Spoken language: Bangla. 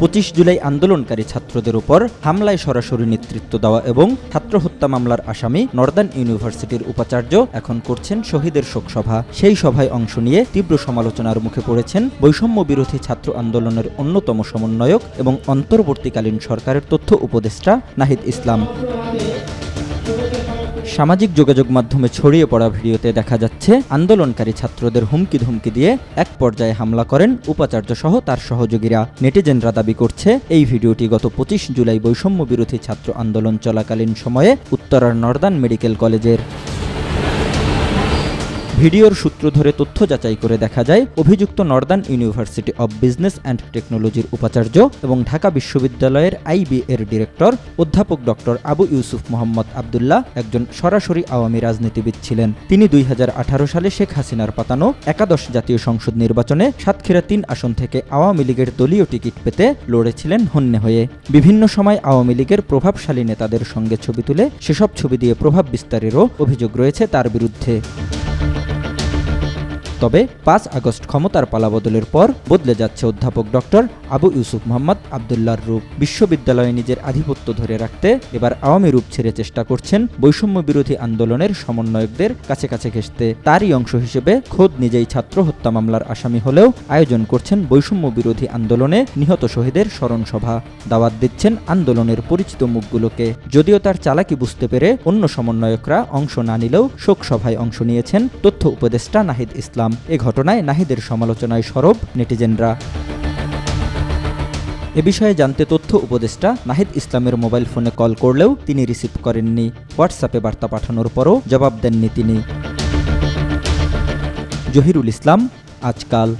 পঁচিশ জুলাই আন্দোলনকারী ছাত্রদের উপর হামলায় সরাসরি নেতৃত্ব দেওয়া এবং ছাত্র হত্যা মামলার আসামি নর্দার্ন ইউনিভার্সিটির উপাচার্য এখন করছেন শহীদের শোকসভা। সেই সভায় অংশ নিয়ে তীব্র সমালোচনার মুখে পড়েছেন বৈষম্য বিরোধী ছাত্র আন্দোলনের অন্যতম সমন্বয়ক এবং অন্তর্বর্তীকালীন সরকারের তথ্য উপদেষ্টা নাহিদ ইসলাম। সামাজিক যোগাযোগ মাধ্যমে ছড়িয়ে পড়া ভিডিওতে দেখা যাচ্ছে, আন্দোলনকারী ছাত্রদের হুমকি ধুমকি দিয়ে এক পর্যায়ে হামলা করেন উপাচার্য সহ তার সহযোগীরা। নেটিজেনরা দাবি করছে, এই ভিডিওটি গত পঁচিশ জুলাই বৈষম্য বিরোধী ছাত্র আন্দোলন চলাকালীন সময়ে উত্তরার নর্দান মেডিকেল কলেজের ভিডিওর সূত্র ধরে তথ্য যাচাই করে দেখা যায়, অভিযুক্ত northern university of business and টেকনোলজির উপাচার্য এবং ঢাকা বিশ্ববিদ্যালয়ের আইবি এর ডিরেক্টর, অধ্যাপক ডক্টর আবু ইউসুফ মোহাম্মদ আবদুল্লাহ একজন সরাসরি আওয়ামী রাজনীতিবিদ ছিলেন। তিনি দুই হাজার আঠারো সালে শেখ হাসিনার পাতানো একাদশ জাতীয় সংসদ নির্বাচনে সাতক্ষীরা তিন আসন থেকে আওয়ামী লীগের দলীয় টিকিট পেতে লড়েছিলেন হন্যে হয়ে। বিভিন্ন সময় আওয়ামী লীগের প্রভাবশালী নেতাদের সঙ্গে ছবি তুলে সেসব ছবি দিয়ে প্রভাব বিস্তারেরও অভিযোগ রয়েছে তার বিরুদ্ধে। তবে পাঁচ আগস্ট ক্ষমতার পালাবদলের পর বদলে যাচ্ছে অধ্যাপক ডক্টর আবু ইউসুফ মোহাম্মদ আবদুল্লাহর রূপ। বিশ্ববিদ্যালয়ে নিজের আধিপত্য ধরে রাখতে এবার আওয়ামী রূপ ছেড়ে চেষ্টা করছেন বৈষম্য বিরোধী আন্দোলনের সমন্বয়কদের কাছে কাছে ঘেঁষতে। তারই অংশ হিসেবে খোদ নিজেই ছাত্র হত্যা মামলার আসামি হলেও আয়োজন করছেন বৈষম্য বিরোধী আন্দোলনে নিহত শহীদের স্মরণ সভা। দাওয়াত দিচ্ছেন আন্দোলনের পরিচিত মুখগুলোকে। যদিও তার চালাকি বুঝতে পেরে অন্য সমন্বয়করা অংশ না নিলেও শোক সভায় অংশ নিয়েছেন তথ্য উপদেষ্টা নাহিদ ইসলাম। এ ঘটনায় নাহিদের সমালোচনায় সরব নেটিজেনরা। এ বিষয়ে জানতে তথ্য উপদেষ্টা নাহিদ ইসলামের মোবাইল ফোনে কল করলেও তিনি রিসিভ করেননি। হোয়াটসঅ্যাপে বার্তা পাঠানোর পরও জবাব দেননি তিনি। জহিরুল ইসলাম, আজকাল।